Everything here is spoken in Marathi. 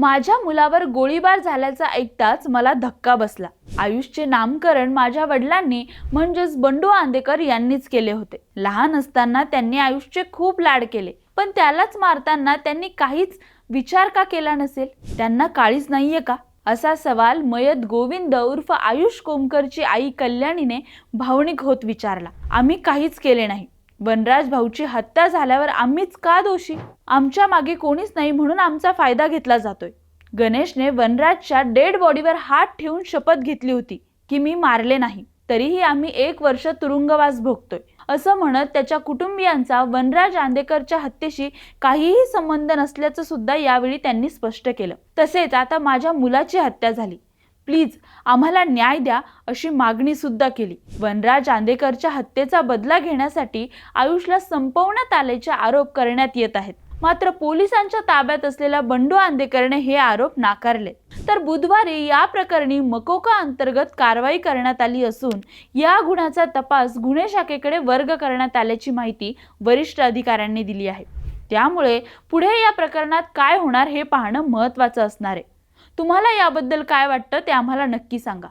माझ्या मुलावर गोळीबार झाल्याचा ऐकताच मला धक्का बसला. आयुषचे नामकरण माझ्या वडिलांनी म्हणजेच बंडू आंदेकर यांनीच केले होते. लहान असताना त्यांनी आयुषचे खूप लाड केले पण त्यालाच मारताना त्यांनी काहीच विचार का केला नसेल? त्यांना काळीच नाहीये का? असा सवाल मयत गोविंद उर्फ आयुष कोमकरची आई कल्याणीने भावनिक होत विचारला. आम्ही काहीच केले नाही. वनराज भाऊची हत्या झाल्यावर आम्हीच का दोषी? आमच्या मागे कोणीच नाही म्हणून आमचा फायदा घेतला जातोय. गणेशने वनराजच्या डेड बॉडीवर हात ठेवून शपथ घेतली होती की मी मारले नाही तरीही आम्ही एक वर्ष तुरुंगवास भोगतोय. असं म्हणत त्याच्या कुटुंबियांचा वनराज आंदेकरच्या हत्येशी काहीही संबंध नसल्याचं सुद्धा यावेळी त्यांनी स्पष्ट केलं. तसेच आता माझ्या मुलाची हत्या झाली. प्लीज आम्हाला न्याय द्या अशी मागणी सुद्धा केली. वनराज आंदेकरच्या हत्येचा बदला घेण्यासाठी आयुषला संपवण्यात आल्याचे आरोप करण्यात येत आहेत. मात्र पोलिसांच्या ताब्यात असलेल्या बंडू आंदेकरने हे आरोप नाकारले. तर बुधवारी या प्रकरणी मकोका अंतर्गत कारवाई करण्यात आली असून या गुन्ह्याचा तपास गुन्हे शाखेकडे वर्ग करण्यात आल्याची माहिती वरिष्ठ अधिकाऱ्यांनी दिली आहे. त्यामुळे पुढे या प्रकरणात काय होणार हे पाहणं महत्त्वाचं असणार आहे. तुम्हाला याबद्दल काय वाटतं ते आम्हाला नक्की सांगा.